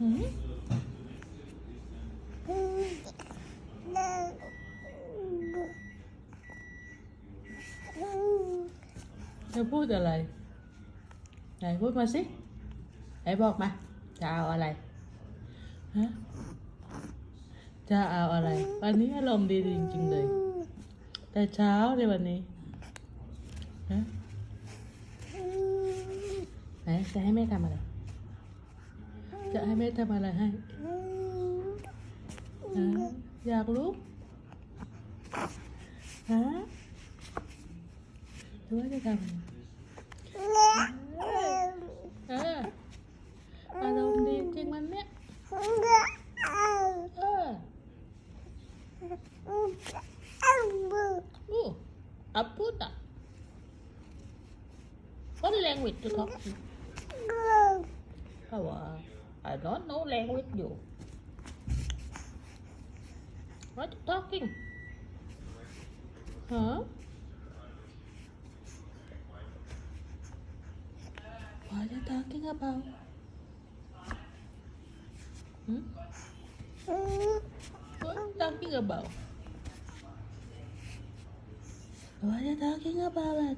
หืมจะพูดอะไร ไหนพูดมาสิ ไหนบอกมา จะเอาอะไร ฮะ จะเอาอะไร วันนี้อารมณ์ดีจริงๆเลย แต่เช้าเลยวันนี้ ฮะ ไหนจะให้แม่ทำอะไร จะให้แม่ทำอะไรให้ฮะอยากรู้ฮะหรือว่าจะทำอะไรเอออารมณ์ดีจริงมันเนี่ยเอออู้อัปปุตะ What language to talk to? How uh, I don't know language you. What you talking? Huh? What you talking about? Hmm? What you talking about? What you talking about?